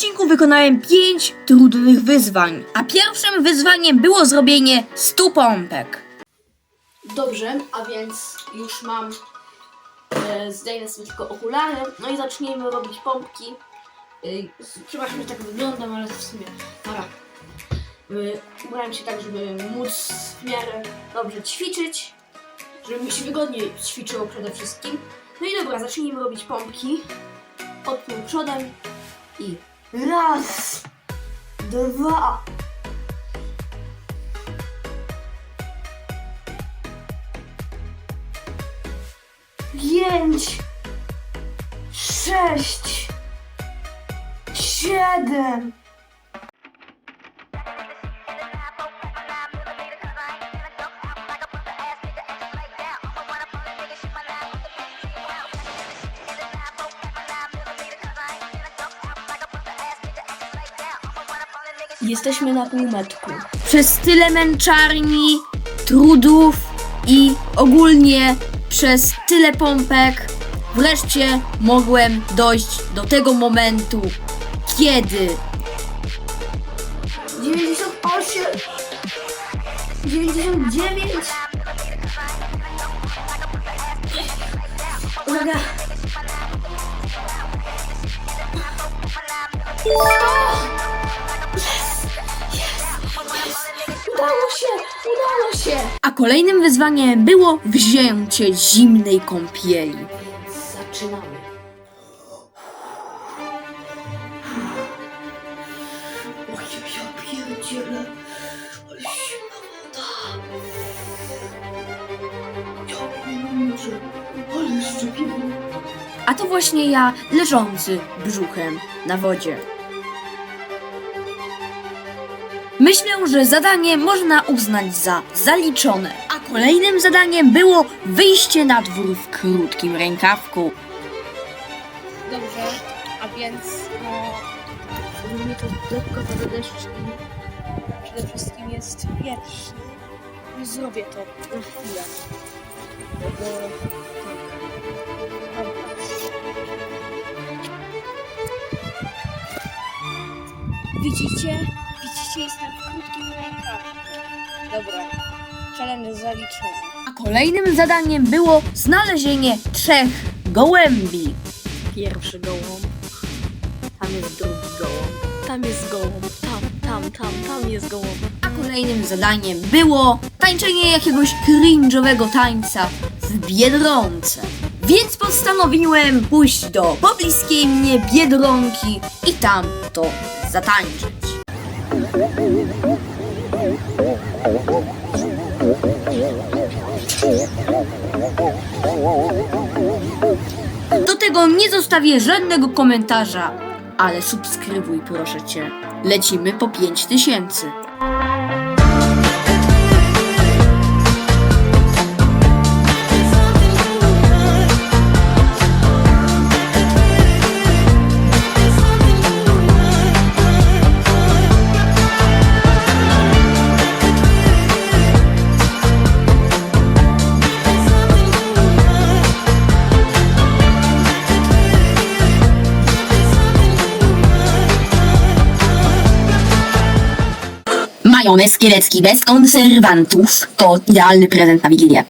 odcinku wykonałem 5 trudnych wyzwań, a pierwszym wyzwaniem było zrobienie 100 pompek. Dobrze, a więc już mam. E, zdejmę sobie tylko okulary. No i zaczniemy robić pompki. E, przepraszam, że tak wyglądam, ale w sumie. Dobra. E, ubrałem się tak, żeby móc w miarę dobrze ćwiczyć. Żeby mi się wygodniej ćwiczyło przede wszystkim. No i dobra, zacznijmy robić pompki. Od tyłu przodem. I raz, dwa, pięć, sześć, siedem. Jesteśmy na półmetku. Przez tyle męczarni, trudów i ogólnie przez tyle pompek wreszcie mogłem dojść do tego momentu, kiedy 98, 99. Uwaga. Udało się, udało się. A kolejnym wyzwaniem było wzięcie zimnej kąpieli. Więc zaczynamy. Oj, ja pierdzielę, ale zimna woda. Ja nie muszę, ale jeszcze piwo. A to właśnie ja leżący brzuchem na wodzie. Myślę, że zadanie można uznać za zaliczone. A kolejnym zadaniem było wyjście na dwór w krótkim rękawku. Dobrze, a więc no, ogólnie to lekko pada deszcz przede wszystkim jest wietrzny. I zrobię to na chwilę. Bo tak. Widzicie? Widzicie, jestem w krótkim rękawku. Dobra, challenge zaliczony. A kolejnym zadaniem było znalezienie trzech gołębi. Pierwszy gołąb. Tam jest drugi gołąb. Tam jest gołąb. Tam, tam, tam, tam jest gołąb. A kolejnym zadaniem było tańczenie jakiegoś cringe'owego tańca w Biedronce. Więc postanowiłem pójść do pobliskiej mnie Biedronki i tam to zatańczyć. Do tego nie zostawię żadnego komentarza, ale subskrybuj proszę cię. Lecimy po 5000. Majonez kielecki bez konserwantów to idealny prezent na Wigilię.